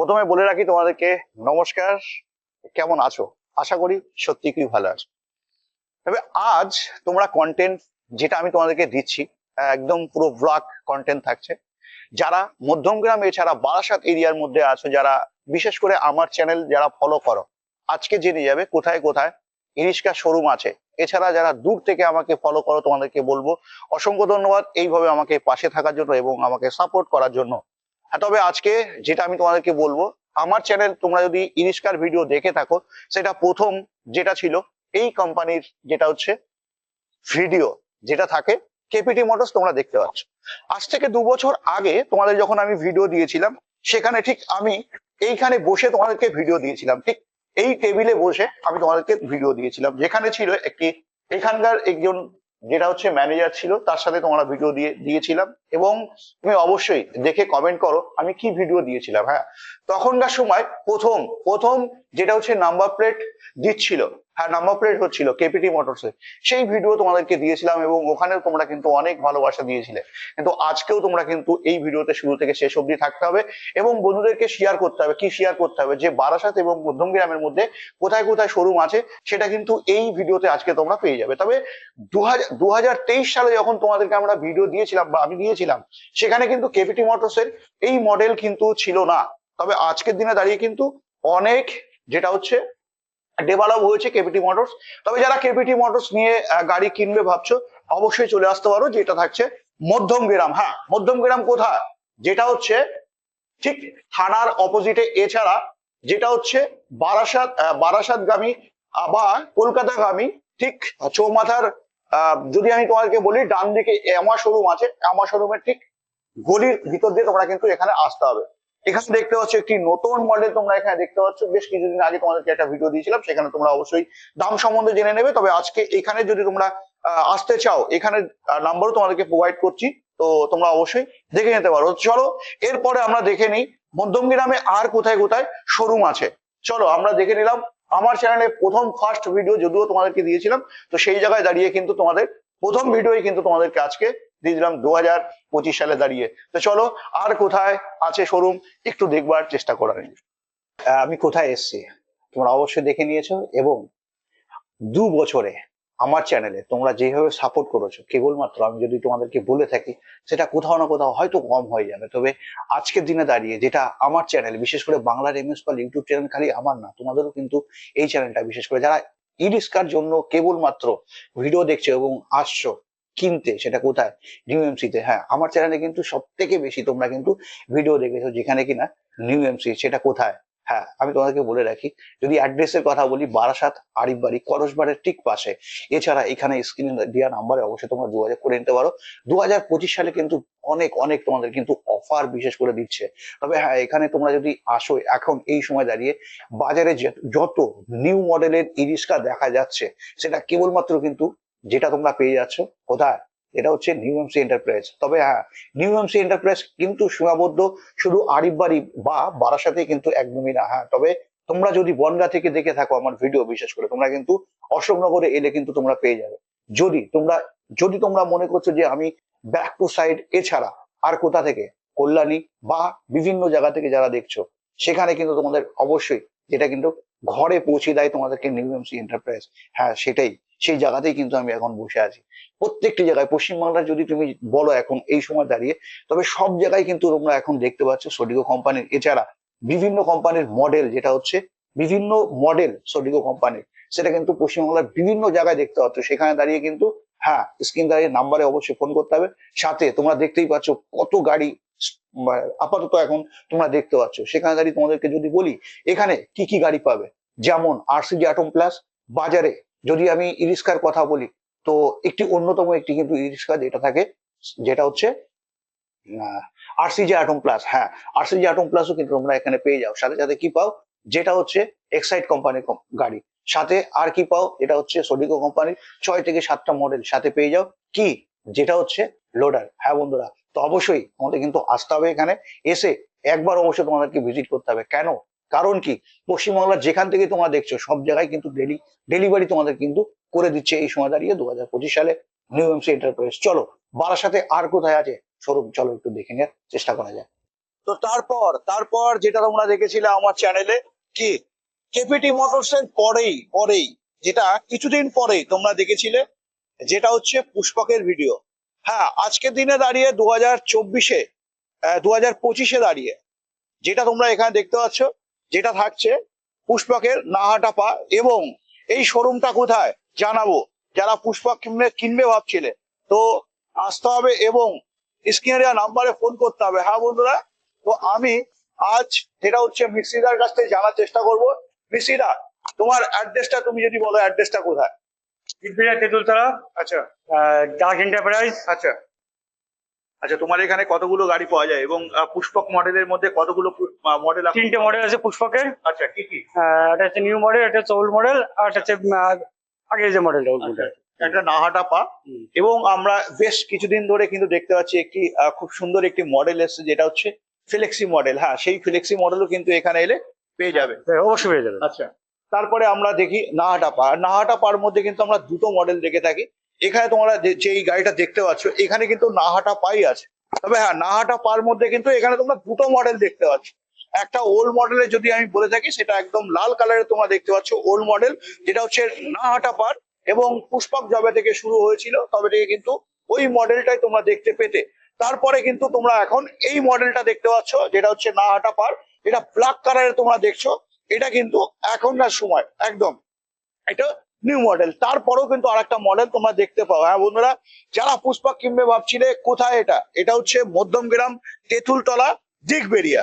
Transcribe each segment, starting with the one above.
প্রথমে বলে রাখি তোমাদেরকে, নমস্কার, কেমন আছো? আশা করি সত্যি খুবই ভালো আছো। তবে আজ তোমরা কন্টেন্ট যেটা আমি তোমাদেরকে দিচ্ছি, একদম পুরো ব্লগ কন্টেন্ট থাকছে। যারা মধ্যমগ্রাম এছাড়া বারাসাত এরিয়ার মধ্যে আছো, যারা বিশেষ করে আমার চ্যানেল যারা ফলো করো, আজকে জেনে যাবে কোথায় কোথায় ইরিশকা শোরুম আছে। এছাড়া যারা দূর থেকে আমাকে ফলো করো, তোমাদেরকে বলব, অসংখ্য ধন্যবাদ এইভাবে আমাকে পাশে থাকার জন্য এবং আমাকে সাপোর্ট করার জন্য। তবে আজকে যেটা আমি তোমাদেরকে বলব, আমার চ্যানেল তোমরা যদি ইরিশকার ভিডিও দেখে থাকো, সেটা প্রথম যেটা ছিল, এই কোম্পানির যেটা হচ্ছে ভিডিও যেটা থাকে কেপিটি মোটরস তোমরা দেখতে পাচ্ছ। আজ থেকে দু বছর আগে তোমাদের যখন আমি ভিডিও দিয়েছিলাম, সেখানে ঠিক আমি এইখানে বসে তোমাদেরকে ভিডিও দিয়েছিলাম। ঠিক এই টেবিলে বসে আমি তোমাদেরকে ভিডিও দিয়েছিলাম। যেখানে ছিল একটি, এখানকার একজন যেটা হচ্ছে ম্যানেজার ছিল, তার সাথে তোমরা ভিডিও দিয়ে, দিয়েছিলাম। এবং তুমি অবশ্যই দেখে কমেন্ট করো, আমি কি ভিডিও দিয়েছিলাম হ্যাঁ? তখনকার সময় প্রথম প্রথম যেটা হচ্ছে নাম্বার প্লেট দিচ্ছিল হ্যাঁ নাম্বার প্লেট হচ্ছিল কেপিটি মোটরস সেই ভিডিও তোমাদেরকে দিয়েছিলাম এবং ওখানে তোমরা কিন্তু অনেক ভালোবাসা দিয়েছিলে। কিন্তু আজকেও তোমরা কিন্তু এই ভিডিওতে শুরু থেকে শেষ অবধি থাকতে হবে এবং বন্ধুদেরকে শেয়ার করতে হবে। কি শেয়ার করতে হবে? যে বারাসাত এবং মধ্যমগ্রামের মধ্যে কোথায় কোথায় শোরুম আছে, সেটা কিন্তু এই ভিডিওতে আজকে তোমরা পেয়ে যাবে। তবে দু হাজার তেইশ সালে যখন তোমাদেরকে আমরা ভিডিও দিয়েছিলাম বা আমি দিয়েছিলাম সেখানে কিন্তু কেপিটি মোটরস এর এই মডেল কিন্তু ছিল না। তবে আজকের দিনে দাঁড়িয়ে কিন্তু অনেক যেটা হচ্ছে ডেভেলপ হয়েছে কেপিটি মোটরস তবে যারা কেপিটি মোটরস নিয়ে গাড়ি কিনবে ভাবছ, অবশ্যই চলে আসতে পারো, যেটা থাকছে মধ্যম গ্রাম। হ্যাঁ মধ্যম গ্রাম কোথায়? যেটা হচ্ছে ঠিক থানার অপোজিটে এছাড়া যেটা হচ্ছে বারাসাত বারাসাতগামী বা কলকাতাগামী ঠিক চৌমাথার যদি আমি তোমাদেরকে বলি, ডান দিকে এমা শোরুম আছে এমা শোরুমের ঠিক গলির ভিতর দিয়ে তোমরা কিন্তু এখানে আসতে হবে। এখানে দেখতে পাচ্ছ একটি নতুন মডেল তোমরা এখানে দেখতে পাচ্ছ। বেশ কিছুদিন আগে তোমাদেরকে একটা ভিডিও দিয়েছিলাম, সেখানে তোমরা অবশ্যই দাম সম্বন্ধে জেনে নেবে। তবে আজকে এখানে যদি তোমরা আসতে চাও, এখানে নাম্বারও তোমাদেরকে প্রোভাইড করছি। তো তোমরা অবশ্যই দেখে নিতে পারো। চলো, এরপরে আমরা দেখে নিই মধ্যমগ্রামে আর কোথায় কোথায় শোরুম আছে? চলো, আমরা দেখে নিলাম আমার চ্যানেলে প্রথম ফার্স্ট ভিডিও যদিও তোমাদেরকে দিয়েছিলাম তো সেই জায়গায় দাঁড়িয়ে কিন্তু তোমাদের প্রথম ভিডিওই কিন্তু তোমাদেরকে আজকে দিয়ে দিলাম দু হাজার পঁচিশ সালে দাঁড়িয়ে। তো চলো আর কোথায় আছে শোরুম একটু দেখবার চেষ্টা করা আহ, আমি কোথায় এসছি? তোমরা অবশ্যই দেখে নিয়েছো এবং দু বছরে আমার চ্যানেলে তোমরা যেভাবে সাপোর্ট করেছ, কেবলমাত্র আমি যদি তোমাদেরকে বলে থাকি, সেটা কোথাও না কোথাও হয়তো কম হয়ে যাবে। তবে আজকের দিনে দাঁড়িয়ে যেটা আমার চ্যানেল বিশেষ করে বাংলার এমএস পাল ইউটিউব চ্যানেল খালি আমার না, তোমাদেরও কিন্তু এই চ্যানেলটা বিশেষ করে, যারা ইরিস্কার জন্য কেবলমাত্র ভিডিও দেখছ এবং আসছো কিনতে, সেটা কোথায়? নিউ এমসিতে হ্যাঁ আমার চ্যানেলে কিন্তু সব থেকে বেশি তোমরা কিন্তু ভিডিও দেখেছ যেখানে কিনা নিউ এমসি সেটা কোথায়? হ্যাঁ আমি তোমাদেরকে বলে রাখি, যদি অ্যাড্রেসের কথা বলি, বারাসাত আরিফ বাড়ি করসবাড়ির ঠিক পাশে। এছাড়া এখানে স্ক্রিনে দেওয়া নাম্বারে অবশ্যই তোমরা যোগাযোগ করে নিতে পারো। দু হাজার পঁচিশ সালে কিন্তু অনেক অনেক তোমাদের কিন্তু অফার বিশেষ করে দিচ্ছে। তবে হ্যাঁ এখানে তোমরা যদি আসো, এখন এই সময় দাঁড়িয়ে, বাজারে যত নিউ মডেলের ইরিস্কা দেখা যাচ্ছে, সেটা কেবলমাত্র কিন্তু যেটা তোমরা পেয়ে যাচ্ছ, কোথায়? এটা হচ্ছে নিউ এমসি এন্টারপ্রাইজ তবে হ্যাঁ নিউ এমসি এন্টারপ্রাইজ কিন্তু সীমাবদ্ধ, শুধু আরিফ বাড়ি বা বারাসাতে কিন্তু একদমই না হ্যাঁ। তবে তোমরা যদি বনগা থেকে দেখে থাকো আমার ভিডিও, বিশেষ করে, তোমরা কিন্তু অশোকনগরে এলে কিন্তু তোমরা পেয়ে যাবে। যদি তোমরা যদি তোমরা মনে করছ যে আমি ব্যাক টু সাইড এছাড়া আর কোথা থেকে? কল্যাণী বা বিভিন্ন জায়গা থেকে যারা দেখছ, সেখানে কিন্তু তোমাদের অবশ্যই যেটা কিন্তু ঘরে পৌঁছে দেয় তোমাদেরকে নিউ এমসি এন্টারপ্রাইজ হ্যাঁ সেটাই। সেই জায়গাতেই কিন্তু আমি এখন বসে আছি। প্রত্যেকটি জায়গায় পশ্চিমবাংলার যদি তুমি বলো এখন এই সময় দাঁড়িয়ে, তবে সব জায়গায় কিন্তু তোমরা এখন দেখতে পাচ্ছ সোডিগো কোম্পানির এছাড়া বিভিন্ন কোম্পানির মডেল যেটা হচ্ছে, বিভিন্ন মডেল সোডিগো কোম্পানির সেটা কিন্তু পশ্চিমবাংলার বিভিন্ন জায়গায় দেখতে পাচ্ছ। সেখানে দাঁড়িয়ে কিন্তু হ্যাঁ স্ক্রিন দাঁড়িয়ে নাম্বারে অবশ্যই ফোন করতে হবে। সাথে তোমরা দেখতেই পাচ্ছ কত গাড়ি আপাতত এখন তোমরা দেখতে পাচ্ছ। সেখানে দাঁড়িয়ে তোমাদেরকে যদি বলি, এখানে কি কি গাড়ি পাবে? যেমন আরসিজি আটম প্লাস বাজারে যদি আমি ইরিস্কার কথা বলি, তো একটি অন্যতম একটি কিন্তু ইরিস্কা যেটা থাকে, যেটা হচ্ছে আরসিজি অ্যাটম প্লাস হ্যাঁ আরসিজি অ্যাটম প্লাসও কিন্তু তোমরা এখানে পেয়ে যাও। সাথে সাথে কি পাও? যেটা হচ্ছে এক্সাইট কোম্পানির গাড়ি। সাথে আর কি পাও? এটা হচ্ছে সোডিকো কোম্পানির ছয় থেকে সাতটা মডেল সাথে পেয়ে যাও। কি? যেটা হচ্ছে লোডার হ্যাঁ বন্ধুরা, তো অবশ্যই আমাদের কিন্তু আসতে হবে এখানে। এসে একবার অবশ্যই তোমাদেরকে ভিজিট করতে হবে। কেন? কারণ কি? পশ্চিমবাংলার যেখান থেকে তোমরা দেখছ, সব জায়গায় কিন্তু ডেলি, ডেলিভারি তোমাদের কিন্তু করে দিচ্ছে এই সময় দাঁড়িয়ে দু হাজার পঁচিশ সালে নিউ এমসি এন্টারপ্রাইজ। চলো, বারাসাতে আর কোথায় আছে? শোরুম চলো একটু দেখে নেওয়ার চেষ্টা করা যায় তো তারপর তারপর যেটা তোমরা দেখেছিলে আমার চ্যানেলে কি? কেপিটি মোটরস এর পরেই পরেই, যেটা কিছুদিন পরেই তোমরা দেখেছিলে, যেটা হচ্ছে পুষ্পকের ভিডিও হ্যাঁ আজকের দিনে দাঁড়িয়ে দু হাজার চব্বিশে দু হাজার পঁচিশে দাঁড়িয়ে, যেটা তোমরা এখানে দেখতে পাচ্ছ যেটা থাকছে পুষ্পকের নাহাটা পা এবং এই শোরুমটা কোথায় জানাব। যারা পুষ্পক কিনবে কিনবে ভাবছিলে। তো আসতে হবে এবং স্ক্রিনে দেওয়া নাম্বারে ফোন করতে হবে। হ্যাঁ বন্ধুরা? তো আমি আজ যেটা হচ্ছে মিস্ত্রিদার কাছ থেকে জানার চেষ্টা করব। মিস্ত্রিদা তোমার অ্যাড্রেসটা তুমি যদি বলো অ্যাড্রেসটা কোথায়? তেঁতুলতলা আচ্ছা। ডার্ক এন্টারপ্রাইজ আচ্ছা। আচ্ছা তোমার এখানে কতগুলো গাড়ি পাওয়া যায়? এবং পুষ্পক মডেলের মধ্যে কতগুলো মডেল আছে তিনটে মডেল আছে পুষ্পকের। আচ্ছা কি কি? একটা হচ্ছে নিউ মডেল এটা হচ্ছে ওল্ড মডেল আর একটা হচ্ছে আগে যে মডেলটা ওল্ড মডেল একটা নাহাটা পা। এবং আমরা বেশ কিছুদিন ধরে কিন্তু দেখতে পাচ্ছি একটি খুব সুন্দর একটি মডেল এসেছে যেটা হচ্ছে ফ্লেক্সি মডেল হ্যাঁ সেই ফ্লেক্সি মডেলও কিন্তু এখানে এলে পেয়ে যাবে। অবশ্যই পেয়ে যাবে। আচ্ছা তারপরে আমরা দেখি নাহাটা পা। আর নাহাটা পার মধ্যে কিন্তু আমরা দুটো মডেল দেখে থাকি। এখানে তোমরা যে এই গাড়িটা দেখতে পাচ্ছ, এখানে কিন্তু নাহাটা পাই আছে। তবে হ্যাঁ নাহাটা পার মধ্যে কিন্তু এখানে তোমরা দুটো মডেল দেখতে পাচ্ছ। একটা ওল্ড মডেলের যদি আমি বলে থাকি, সেটা একদম লাল কালারের তোমরা দেখতে পাচ্ছ ওল্ড মডেল যেটা হচ্ছে নাহাটা পার এবং পুষ্পক জবে থেকে শুরু হয়েছিল, তবে থেকে কিন্তু ওই মডেলটাই তোমরা দেখতে পেতে। তারপরে কিন্তু তোমরা এখন এই মডেলটা দেখতে পাচ্ছ, যেটা হচ্ছে নাহাটা পার। এটা ব্ল্যাক কালারের তোমরা দেখছ, এটা কিন্তু এখনকার সময়, একদম। এটা নিউ মডেল তারপরেও কিন্তু আরেকটা মডেল তোমরা দেখতে পাও। হ্যাঁ বন্ধুরা যারা পুষ্পা কিনবে ভাবছিলে কোথায় এটা? এটা হচ্ছে মধ্যমগ্রাম তেঁতুলতলা দিগবেরিয়া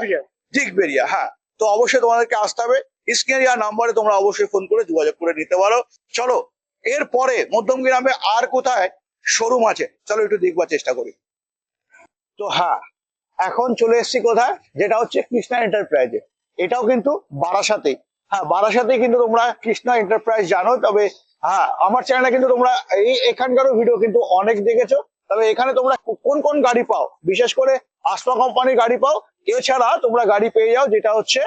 দিগবেরিয়া হ্যাঁ। তো অবশ্যই তোমাদেরকে আসতে হবে। স্ক্রিনে দেওয়া নাম্বারে তোমরা অবশ্যই ফোন করে যোগাযোগ করে নিতে পারো। চলো এরপরে মধ্যমগ্রামে আর কোথায়? শোরুম আছে। চলো একটু দেখবার চেষ্টা করি। তো হ্যাঁ এখন চলে এসেছি কোথায়? যেটা হচ্ছে কৃষ্ণা এন্টারপ্রাইজে এটাও কিন্তু বারাসাতে। হ্যাঁ বারাসাতে কিন্তু তোমরা কৃষ্ণা এন্টারপ্রাইজ জানো, তবে হ্যাঁ আমার চ্যানেলে কিন্তু তোমরা এই এখানকারও ভিডিও কিন্তু অনেক দেখেছ। তবে এখানে তোমরা কোন কোন গাড়ি পাও? বিশেষ করে আসমা কোম্পানির গাড়ি পাও। এছাড়া তোমরা গাড়ি পেয়ে যাও, যেটা হচ্ছে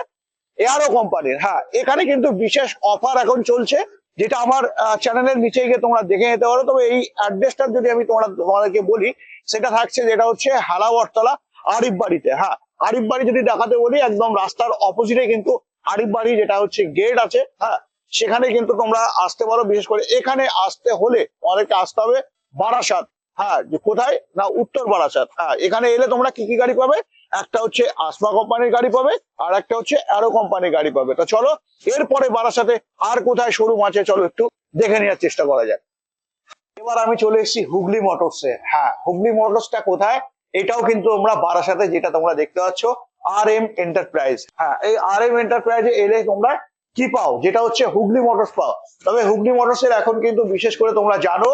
এয়ারো কোম্পানির হ্যাঁ এখানে কিন্তু বিশেষ অফার এখন চলছে, যেটা আমার চ্যানেলের নিচে গিয়ে তোমরা দেখে নিতে পারো। তবে এই অ্যাড্রেসটা যদি আমি তোমরা, তোমাদেরকে বলি, সেটা থাকছে যেটা হচ্ছে হালাবরতলা আরিফ বাড়িতে হ্যাঁ আরিফ বাড়ি যদি দেখাতে বলি, একদম রাস্তার অপোজিটে কিন্তু আরিফ বাড়ি যেটা হচ্ছে গেট আছে হ্যাঁ সেখানে কিন্তু তোমরা আসতে পারো, বিশেষ করে এখানে আসতে হলে তোমাদেরকে আসতে হবে বারাসাত হ্যাঁ যে কোথায়? না, উত্তর বারাসাত হ্যাঁ এখানে এলে তোমরা কি কি গাড়ি পাবে? একটা হচ্ছে আসমা কোম্পানির গাড়ি পাবে, আর একটা হচ্ছে অ্যারো কোম্পানির গাড়ি পাবে। তো চলো, এরপরে বারাসাতে আর কোথায় শোরুম আছে, চলো একটু দেখে নেওয়ার চেষ্টা করা যাক। এবার আমি চলে এসেছি হুগলি মোটরসে হ্যাঁ হুগলি মোটরসটা কোথায়? এটাও কিন্তু তোমরা বারাসাতে যেটা তোমরা দেখতে পাচ্ছ আর এম এন্টারপ্রাইজ হ্যাঁ এই আর এম এন্টারপ্রাইজে এলে তোমরা কি পাও? যেটা হচ্ছে হুগলি মোটরস পাও। তবে হুগলি মোটরস এর এখন কিন্তু বিশেষ করে তোমরা জানো,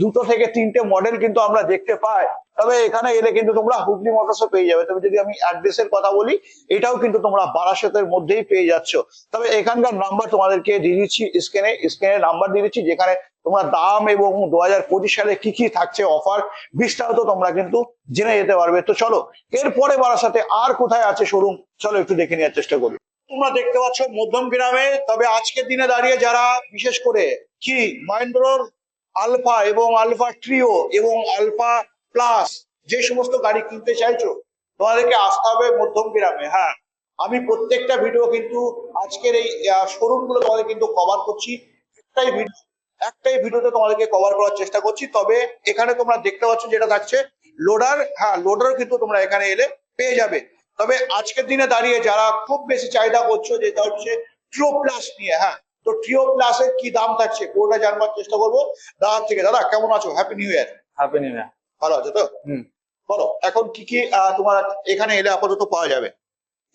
দুটো থেকে তিনটে মডেল কিন্তু আমরা দেখতে পাই। তবে এখানে এলে কিন্তু তোমরা হুগলি মোটরসও পেয়ে যাবে। তবে যদি আমি অ্যাড্রেসের কথা বলি, এটাও কিন্তু তোমরা বারাসাতের মধ্যেই পেয়ে যাচ্ছ। তবে এখানকার নাম্বার তোমাদেরকে দিয়ে দিচ্ছি, স্ক্রিনে স্ক্রিনে নাম্বার দিয়ে দিচ্ছি, যেখানে তোমরা দাম এবং দু হাজার পঁচিশ সালে কি কি থাকছে অফার বিস্তারিত তোমরা কিন্তু জেনে যেতে পারবে। তো চলো, এরপরে বারাসাতে আর কোথায় আছে শোরুম চলো একটু দেখে নেওয়ার চেষ্টা করি। তোমরা দেখতে পাচ্ছ মধ্যম গ্রামে, তবে আজকের দিনে দাঁড়িয়ে যারা, বিশেষ করে কি? মহেন্দ্রর আলফা এবং আলফা ট্রিও এবং আলফা প্লাস যে সমস্ত গাড়ি কিনতে চাইছো, তোমাদেরকে আসতে হবে মধ্যম গ্রামে হ্যাঁ। আমি প্রত্যেকটা ভিডিও কিন্তু আজকের এই শোরুমগুলো তোমাদের কিন্তু কভার করছি। একটাই ভিডিও একটাই ভিডিওতে তোমাদেরকে কভার করার চেষ্টা করছি তবে এখানে তোমরা দেখতে পাচ্ছ যেটা থাকছে লোডার হ্যাঁ লোডার কিন্তু তোমরা এখানে এলে পেয়ে যাবে। তবে আজকের দিনে দাঁড়িয়ে যারা খুব বেশি চাহিদা করছ যেটা হচ্ছে ট্রিও প্লাস নিয়ে হ্যাঁ তো ট্রিও প্লাসের কি দাম থাকছে পুরোটা জানবার চেষ্টা করব। দাদা থেকে দাদা কেমন আছো? Happy new year happy new year ভালো আছো তো? হুম। বলো এখন কি কি তোমার এখানে এলে আপাতত পাওয়া যাবে?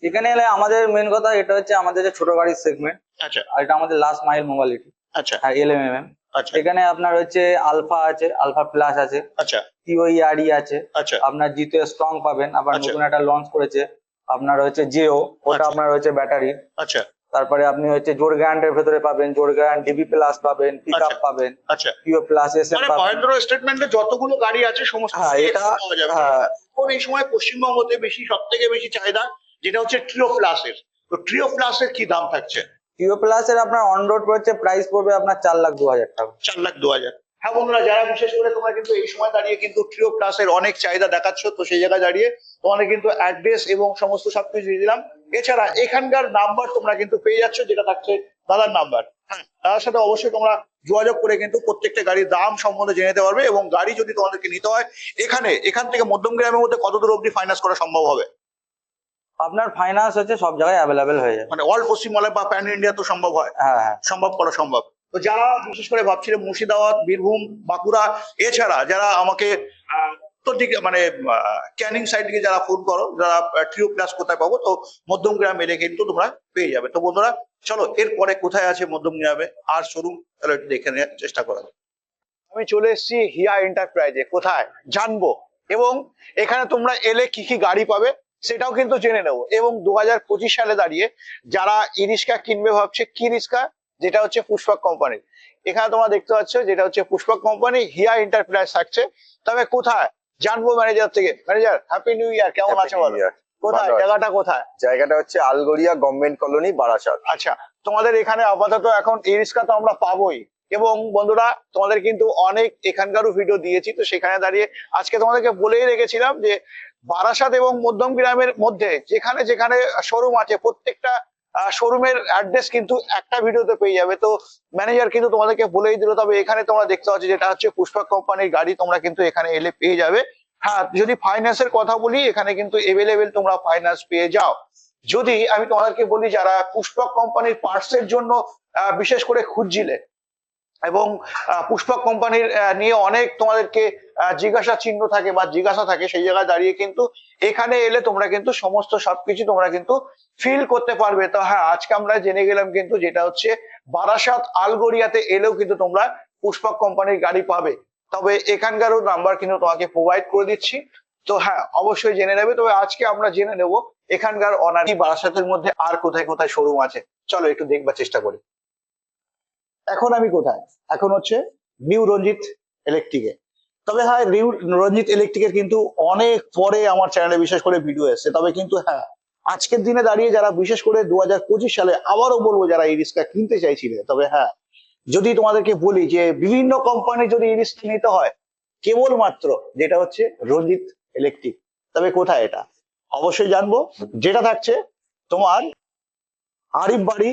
এখানে এলে আমাদের মেন কথা এটা হচ্ছে আমাদের যে ছোট গাড়ির সেগমেন্ট আচ্ছা। আর এটা আমাদের লাস্ট মাইল মোবাইলিটি আচ্ছা। আর এল এম এম আচ্ছা। এখানে আপনার হচ্ছে আলফা আছে আলফা প্লাস আছে আচ্ছা। টিওইআরই আছে। আচ্ছা। আপনার জিতে স্ট্রং পাবেন। আবার আচ্ছা। নতুন একটা লঞ্চ করেছে আপনার হচ্ছে জিও ওটা আচ্ছা। আপনার হচ্ছে ব্যাটারি আচ্ছা। তারপরে আপনি হচ্ছে জোর গ্যারান্টের ভেতরে পাবেন জোর গ্যারান্ট ডিবি প্লাস পাবেন পিক আপ আচ্ছা। পাবেন আচ্ছা। পিও প্লাস এস এম পাবেন। মহেন্দ্র স্টেটমেন্টে যতগুলো গাড়ি আছে সমস্ত হ্যাঁ, এটা- হ্যাঁ। এই সময় পশ্চিমবঙ্গতে বেশি সব থেকে বেশি চাহিদা যেটা হচ্ছে ট্রিও প্লাসের তো ট্রিও প্লাসের কি দাম থাকছে? পিও প্লাস এর আপনার অন রোড হচ্ছে প্রাইস পড়বে আপনার চার লাখ দু হাজার টাকা। চার লাখ দু হাজার। হ্যাঁ বন্ধুরা, যারা বিশেষ করে তোমরা কিন্তু এই সময় দাঁড়িয়ে কিন্তু ট্রিও প্লাস এর অনেক চাহিদা দেখাচ্ছ, তো সেই জায়গায় দাঁড়িয়ে তোমাদের কিন্তু অ্যাড্রেস এবং সমস্ত সবকিছু দিয়ে দিলাম। এছাড়া এখানকার নাম্বার তোমরা কিন্তু পেয়ে যাচ্ছ, যেটা থাকছে দাদার নাম্বার হ্যাঁ সাথে অবশ্যই তোমরা যোগাযোগ করে কিন্তু প্রত্যেকটা গাড়ির দাম সম্বন্ধে জেনে নিতে পারবে এবং গাড়ি যদি তোমাদেরকে নিতে হয়, এখানে, এখান থেকে মধ্যম গ্রামের মধ্যে কত দূর অবধি ফাইন্যান্স করা সম্ভব হবে? আপনার ফাইন্যান্স হচ্ছে সব জায়গায় অ্যাভেলেবেল হয়ে যায় মানে অল পশ্চিমবাংলায় বা প্যান ইন্ডিয়া তো সম্ভব হয়। হ্যাঁ হ্যাঁ। সম্ভব করা সম্ভব। তো যারা বিশেষ করে ভাবছিলেন মুর্শিদাবাদ বীরভূম বাঁকুড়া এছাড়া যারা আমাকে দিকে মানে ক্যানিং সাইড থেকে যারা ফোন করো যারা ট্রিও প্লাস কোথায় পাবো তো মধ্যম গ্রাম এলে কিন্তু তোমরা পেয়ে যাবে। তো বন্ধুরা চলো এরপরে কোথায় আছে মধ্যম গ্রামে? আর শোরুম একটু দেখে নেওয়ার চেষ্টা করা আমি চলে এসেছি হিয়া এন্টারপ্রাইজে কোথায়? জানব। এবং এখানে তোমরা এলে কি কি গাড়ি পাবে? সেটাও কিন্তু জেনে নেব। এবং দু পঁচিশ সালে দাঁড়িয়ে যারা ই রিক্সা কিনবে ভাবছে কি রিক্সা যেটা হচ্ছে পুষ্পক কোম্পানির এখানে তোমরা দেখতে পাচ্ছ যেটা হচ্ছে পুষ্পক কোম্পানি হিয়া এন্টারপ্রাইজ থাকছে। তবে কোথায়? জানব ম্যানেজার থেকে। ম্যানেজার হ্যাপি নিউ ইয়ার কেমন আছে বলো? কোথায়? জায়গাটা কোথায়? জায়গাটা হচ্ছে আলগড়িয়া গভর্নমেন্ট কলোনি বারাসাত। আচ্ছা তোমাদের এখানে আপাতত এখন ই রিক্সা তো আমরা পাবোই। এবং বন্ধুরা তোমাদের কিন্তু অনেক এখানকারও ভিডিও দিয়েছি তো সেখানে দাঁড়িয়ে আজকে তোমাদেরকে বলেই রেখেছিলাম যে বারাসাত এবং মধ্যম গ্রামের মধ্যে যেখানে যেখানে শোরুম আছে প্রত্যেকটা শোরুমের অ্যাড্রেস কিন্তু একটা ভিডিওতে পেয়ে যাবে। তো ম্যানেজার কিন্তু তোমাদেরকে বলেই দিল তবে এখানে তোমরা দেখতে পাচ্ছ যেটা হচ্ছে পুষ্পক কোম্পানির গাড়ি তোমরা কিন্তু এখানে এলে পেয়ে যাবে। হ্যাঁ যদি ফাইন্যান্সের কথা বলি এখানে কিন্তু এভেলেবেল তোমরা ফাইন্যান্স পেয়ে যাও। যদি আমি তোমাদেরকে বলি যারা পুষ্পক কোম্পানির পার্টসের জন্য আহ, বিশেষ করে খুঁজছিলে এবং পুষ্পক কোম্পানির নিয়ে অনেক তোমাদেরকে জিজ্ঞাসা চিহ্ন থাকে বা জিজ্ঞাসা থাকে সেই জায়গায় দাঁড়িয়ে কিন্তু এখানে এলে তোমরা কিন্তু সমস্ত সবকিছু তোমরা কিন্তু ফিল করতে পারবে। তো হ্যাঁ আজকে আমরা জেনে গেলাম কিন্তু যেটা হচ্ছে বারাসাত আলগড়িয়াতে এলেও কিন্তু তোমরা পুষ্পক কোম্পানির গাড়ি পাবে। তবে এখানকারও নাম্বার কিন্তু তোমাকে প্রোভাইড করে দিচ্ছি। তো হ্যাঁ অবশ্যই জেনে নেবে। তবে আজকে আমরা জেনে নেব এখানকার অনারি বারাসাতের মধ্যে আর কোথায় কোথায় শোরুম আছে। চলো একটু দেখবার চেষ্টা করি। এখন আমি কোথায়? এখন হচ্ছে নিউ রঞ্জিত ইলেকট্রিকে তবে হ্যাঁ নিউ রঞ্জিত ইলেকট্রিকের কিন্তু অনেক পরে আমার চ্যানেলে বিশেষ করে ভিডিও এসেছে। তবে কিন্তু হ্যাঁ আজকের দিনে দাঁড়িয়ে যারা বিশেষ করে দু হাজার পঁচিশ সালে আবারও বলব যারা এই রিস্কটা কিনতে চাইছিলে, তবে হ্যাঁ যদি তোমাদেরকে বলি যে বিভিন্ন কোম্পানি যদি এই রিস্ক নিতে হয়, কেবলমাত্র যেটা হচ্ছে রঞ্জিত ইলেকট্রিক তবে কোথায় এটা? অবশ্যই জানব। যেটা থাকছে তোমার আরিফ বাড়ি,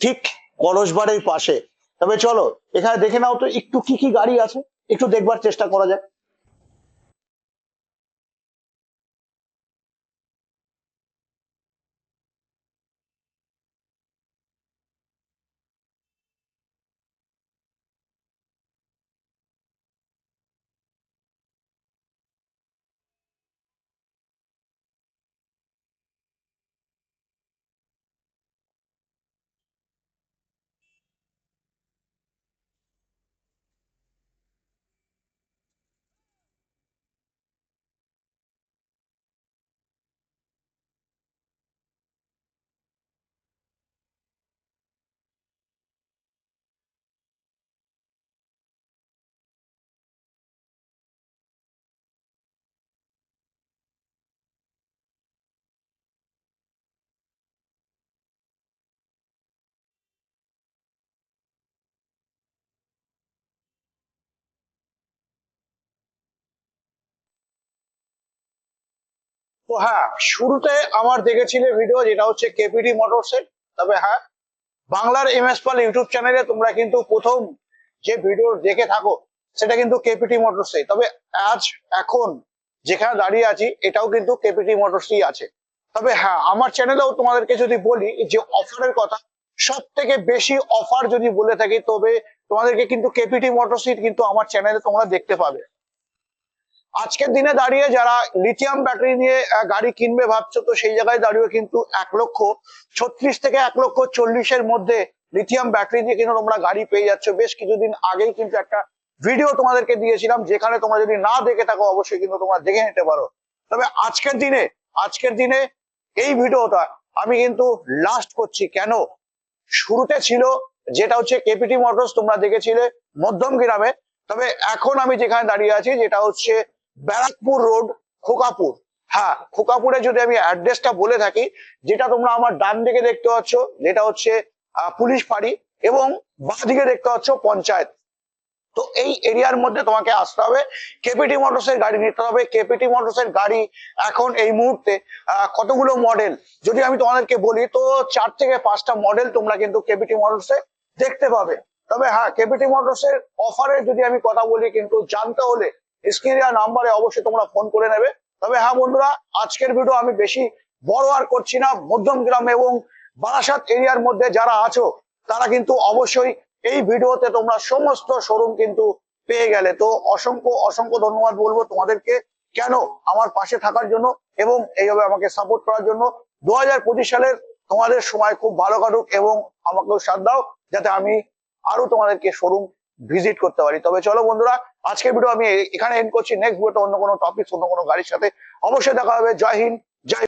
ঠিক কলসবাড়ির পাশে। তবে চলো, এখানে দেখে নাও তো, একটু কি কি গাড়ি আছে? একটু দেখবার চেষ্টা করা যাক। তো হ্যাঁ শুরুতে আমার দেখেছিলে ভিডিও যেটা হচ্ছে কেপিটি মোটরস এর। তবে হ্যাঁ বাংলার এম এস পাল ইউটিউব চ্যানেলে তোমরা কিন্তু প্রথম যে ভিডিও দেখে থাকো, সেটা কিন্তু কেপিটি মোটরস তবে আজ এখন যেখানে দাঁড়িয়ে আছি, এটাও কিন্তু কেপিটি মোটরসই আছে। তবে হ্যাঁ আমার চ্যানেলেও তোমাদেরকে যদি বলি যে অফারের কথা সব থেকে বেশি অফার যদি বলে থাকি, তবে তোমাদেরকে কিন্তু কেপিটি মোটরসই কিন্তু আমার চ্যানেলে তোমরা দেখতে পাবে। আজকের দিনে দাঁড়িয়ে যারা লিথিয়াম ব্যাটারি নিয়ে গাড়ি কিনবে ভাবছ, তো সেই জায়গায় দাঁড়িয়ে কিন্তু এক লক্ষ ছত্রিশ থেকে এক লক্ষ চল্লিশের মধ্যে লিথিয়াম ব্যাটারি দিয়ে কিন্তু তোমরা গাড়ি পেয়ে যাচ্ছ। বেশ কিছুদিন আগেই কিন্তু একটা ভিডিও তোমাদেরকে দিয়েছিলাম, যেখানে তোমরা যদি না দেখে থাকো, অবশ্যই কিন্তু তোমরা দেখে নিতে পারো। তবে আজকের দিনে আজকের দিনে এই ভিডিওটা আমি কিন্তু লাস্ট করছি। কেন? শুরুতে ছিল যেটা হচ্ছে কেপিটি মোটরস তোমরা দেখেছিলে মধ্যম গ্রামে। তবে এখন আমি যেখানে দাঁড়িয়ে আছি, যেটা হচ্ছে ব্যারাকপুর রোড, খোকাপুর। হ্যাঁ খোকাপুরে যদি আমি অ্যাড্রেসটা বলে থাকি, যেটা তোমরা আমার ডান দিকে দেখতে পাচ্ছ, যেটা হচ্ছে পুলিশ ফাঁড়ি এবং বাঁ দিকে দেখতে পাচ্ছ পঞ্চায়েত। তো এই এরিয়ার মধ্যে তোমাকে আসতে হবে। কেপিটি মোটরস এর গাড়ি নিতে হবে। কেপিটি মোটরস এর গাড়ি এখন এই মুহূর্তে কতগুলো মডেল? যদি আমি তোমাদেরকে বলি, তো চার থেকে পাঁচটা মডেল তোমরা কিন্তু কেপিটি মোটরস এ দেখতে পাবে। তবে হ্যাঁ কেপিটি মোটরস এর অফারের যদি আমি কথা বলি, কিন্তু জানতে হলে স্ক্রিনিয়া নাম্বারে অবশ্যই তোমরা ফোন করে নেবে। তবে হ্যাঁ বন্ধুরা, আজকের ভিডিও আমি বেশি বড় আর করছি না। মধ্যম গ্রাম এবং বারাসাত এরিয়ার মধ্যে যারা আছো, তারা কিন্তু অবশ্যই এই ভিডিওতে তোমরা সমস্ত শোরুম কিন্তু পেয়ে গেলে। তো অসংখ্য অসংখ্য ধন্যবাদ বলব তোমাদেরকে। কেন? আমার পাশে থাকার জন্য এবং এইভাবে আমাকে সাপোর্ট করার জন্য। দু হাজার পঁচিশ সালের তোমাদের সময় খুব ভালো কাটুক এবং আমাকেও সাথ দাও, যাতে আমি আরও তোমাদেরকে শোরুম ভিজিট করতে পারি। তবে চলো বন্ধুরা, আজকের ভিডিও আমি এখানে এন্ড করছি। নেক্সট ভিডিওতে অন্য কোনো টপিক অন্য কোনো গাড়ির সাথে অবশ্যই দেখা হবে। জয় হিন্দ, জয়